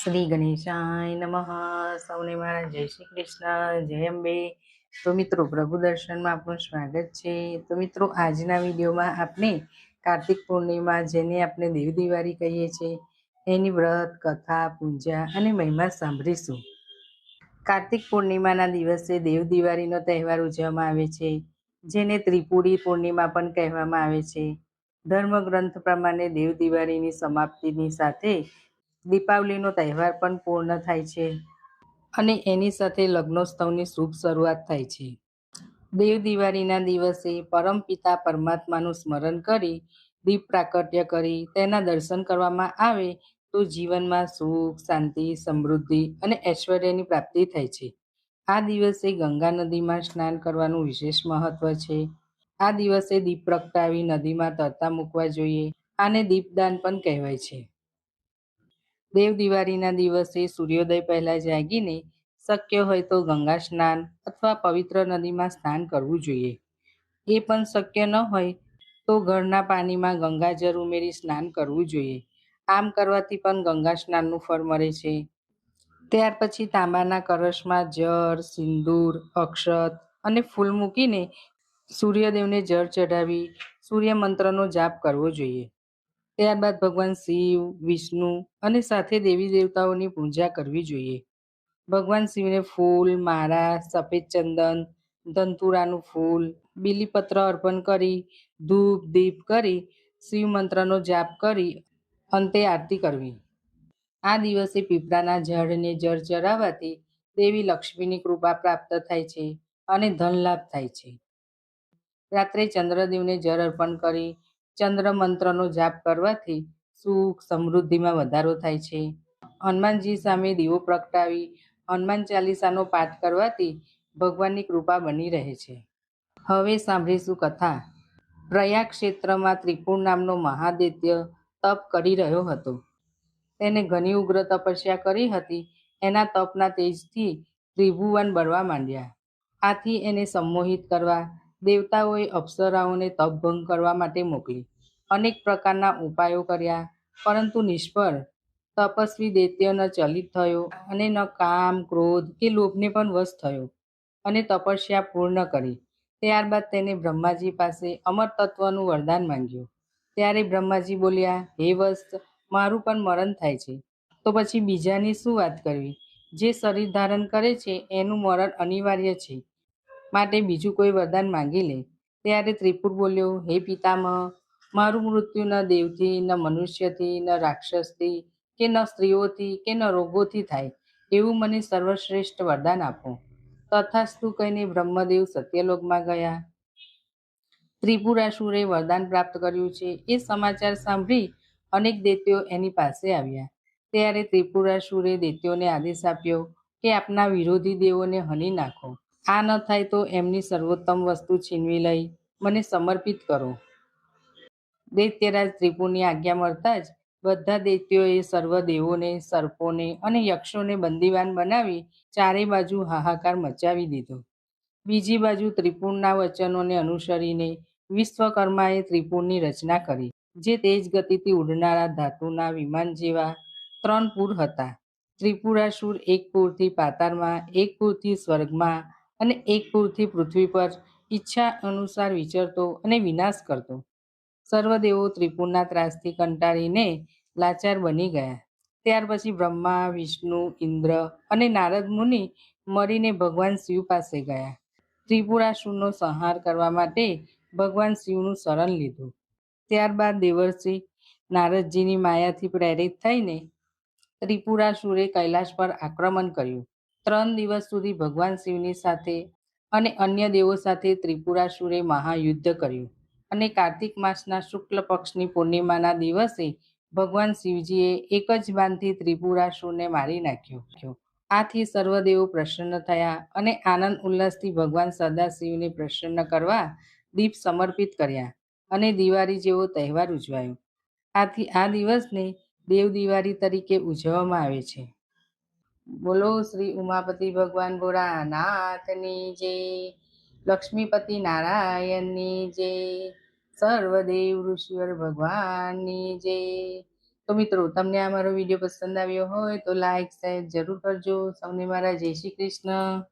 શ્રી ગણેશાય નમઃ. સૌને મારા જય શ્રી કૃષ્ણ. જય અંબે. તો મિત્રો, પ્રભુ દર્શનમાં આપનું સ્વાગત છે. તો મિત્રો, આજના વિડીયોમાં આપણે કાર્તિક પૂર્ણિમા, જેને આપણે દેવ દિવાળી કહીએ છીએ એની વ્રત, કથા, પૂજા અને મહિમા સાંભળીશું. કાર્તિક પૂર્ણિમાના દિવસે દેવ દિવાળીનો તહેવાર ઉજવવામાં આવે છે, જેને ત્રિપુરી પૂર્ણિમા પણ કહેવામાં આવે છે. ધર્મગ્રંથ પ્રમાણે દેવ દિવાળીની સમાપ્તિની સાથે દીપાવલીનો તહેવાર પણ પૂર્ણ થાય છે અને એની સાથે લગ્નોત્સવની શુભ શરૂઆત થાય છે. દેવ દિવાળીના દિવસે પરમપિતા પરમાત્માનું સ્મરણ કરી, દીપ પ્રાકટ્ય કરી, તેના દર્શન કરવામાં આવે તો જીવનમાં સુખ, શાંતિ, સમૃદ્ધિ અને ઐશ્વર્યની પ્રાપ્તિ થાય છે. આ દિવસે ગંગા નદીમાં સ્નાન કરવાનું વિશેષ મહત્વ છે. આ દિવસે દીપ પ્રગટાવી નદીમાં તરતા મૂકવા જોઈએ, આને દીપદાન પણ કહેવાય છે. દેવ દિવાળીના દિવસે સૂર્યોદય પહેલા જાગીને શક્ય હોય તો ગંગા સ્નાન અથવા પવિત્ર નદીમાં સ્નાન કરવું જોઈએ. એ પણ શક્ય ન હોય તો ઘરના પાણીમાં ગંગાજળ ઉમેરી સ્નાન કરવું જોઈએ. આમ કરવાથી પણ ગંગા સ્નાનનું ફળ મળે છે. ત્યાર પછી તાંબાના કરશમાં જળ, સિંદૂર, અક્ષત અને ફૂલ મૂકીને સૂર્યદેવને જળ ચઢાવી સૂર્ય મંત્રનો જાપ કરવો જોઈએ. ત્યારબાદ ભગવાન શિવ, વિષ્ણુ અને સાથે દેવી દેવતાઓની પૂજા કરવી જોઈએ. ભગવાન શિવને ફૂલ, માળા, સફેદ ચંદન ધંતુરાનું ફૂલ, બીલીપત્ર અર્પણ કરી, ધૂપ, દીપ કરી, શિવ મંત્રનો જાપ કરી અંતે આરતી કરવી. આ દિવસે પીપળાના ઝાડને જળ ચરાવવાથી દેવી લક્ષ્મીની કૃપા પ્રાપ્ત થાય છે અને ધન લાભ થાય છે. રાત્રે ચંદ્રદેવને જળ અર્પણ કરી ચંદ્ર મંત્રનો જાપ કરવાથી સુખ સમૃદ્ધિમાં વધારો થાય છે. હનુમાનજી સામે દીવો પ્રગટાવી, હનુમાન ચાલીસાનો પાઠ કરવાથી ભગવાનની કૃપા બની રહે છે. હવે સાંભળીશું કથા. પ્રયાગ ક્ષેત્રમાં ત્રિપુર નામનો મહાદૈત્ય તપ કરી રહ્યો હતો. તેને ઘણી ઉગ્ર તપસ્યા કરી હતી. એના તપના તેજથી ત્રિભુવન બળવા માંડ્યા. આથી એને સંમોહિત કરવા દેવતાઓએ અપ્સરાઓને તપ ભંગ કરવા માટે મોકલી. અનેક પ્રકારના ઉપાયો કર્યા, પરંતુ નિષ્ફળ. તપસ્વી દૈત્ય ન ચલિત થયો અને ન કામ, ક્રોધ કે લોભને પણ વશ થયો અને તપસ્યા પૂર્ણ કરી. ત્યારબાદ તેને બ્રહ્માજી પાસે અમર તત્વનું વરદાન માંગ્યું. ત્યારે બ્રહ્માજી બોલ્યા, હે વસ્ત, મારું પણ મરણ થાય છે. તો પછી બીજાની શું વાત કરવી? જે શરીર ધારણ કરે છે, એનું મરણ અનિવાર્ય છે. માટે બીજું કોઈ વરદાન માંગી લે. ત્યારે ત્રિપુર બોલ્યો, હે પિતામહ, મારું મૃત્યુ ન દેવથી, ન મનુષ્યથી, ન રાક્ષસથી, કે ન સ્ત્રીઓથી, કે ન રોગોથી થાય, એવું મને સર્વશ્રેષ્ઠ વરદાન આપો. તથાસ્તુ કહીને બ્રહ્મદેવ સત્યલોકમાં ગયા. ત્રિપુરાસુરે વરદાન પ્રાપ્ત કર્યું છે. એ સમાચાર સાંભળી અનેક દૈત્યો એની પાસે આવ્યા. ત્યારે ત્રિપુરાસુરે દૈત્યોને આદેશ આપ્યો કે આપના વિરોધી દેવોને હની નાખો. આ ન થાય તો એમની સર્વોત્તમ વસ્તુ છીનવી લઈ મને સમર્પિત કરો. દૈત્યરાજ ત્રિપુરની આજ્ઞા મળતા જ બધા દૈત્યોએ સર્વ દેવોને, સર્પોને અને યક્ષોને બંદીવાન બનાવી ચારે બાજુ હાહાકાર મચાવી દીધો. બીજી બાજુ ત્રિપુરના વચનોને અનુસરીને વિશ્વકર્માએ ત્રિપુરની રચના કરી, જે તેજ ગતિથી ઉડનારા ધાતુના વિમાન જેવા ત્રણ પુર હતા. ત્રિપુરાસુર એક પુરથી પાતાળમાં, એક પુરથી સ્વર્ગમાં અને એક પૂરથી પૃથ્વી પર ઈચ્છા અનુસાર વિચરતો અને વિનાશ કરતો. સર્વદેવો ત્રિપુરના ત્રાસથી કંટાળીને લાચાર બની ગયા. ત્યાર પછી બ્રહ્મા, વિષ્ણુ, ઇન્દ્ર અને નારદ મુનિ મળીને ભગવાન શિવ પાસે ગયા. ત્રિપુરાસુરનો સંહાર કરવા માટે ભગવાન શિવનું શરણ લીધું. ત્યારબાદ દેવર્ષિ નારદજીની માયાથી પ્રેરિત થઈને ત્રિપુરાસુરે કૈલાશ પર આક્રમણ કર્યું. ત્રણ દિવસ સુધી ભગવાન શિવની સાથે અને અન્ય દેવો સાથે ત્રિપુરાસુરે મહાયુદ્ધ કર્યું અને કાર્તિક માસના શુક્લ પક્ષની પૂર્ણિમાના દિવસે ભગવાન શિવજીએ એક જ બાણથી ત્રિપુરાસુરને મારી નાખ્યો. આથી સર્વદેવો પ્રસન્ન થયા અને આનંદ ઉલ્લાસથી ભગવાન સદાશિવને પ્રસન્ન કરવા દીપ સમર્પિત કર્યા અને દિવાળી જેવો તહેવાર ઉજવાયો. આથી આ દિવસને દેવ દિવાળી તરીકે ઉજવવામાં આવે છે. બોલો શ્રી ઉમાપતિ ભગવાન ભોળાનાથની જય, લક્ષ્મીપતિ નારાયણની જય, સર્વદેવ ઋષિવર ભગવાનની જય. તો મિત્રો, તમને આ મારો વીડિયો પસંદ આવ્યો હોય તો લાઈક શેર જરૂર કરજો. સૌને મારા જય શ્રી કૃષ્ણ.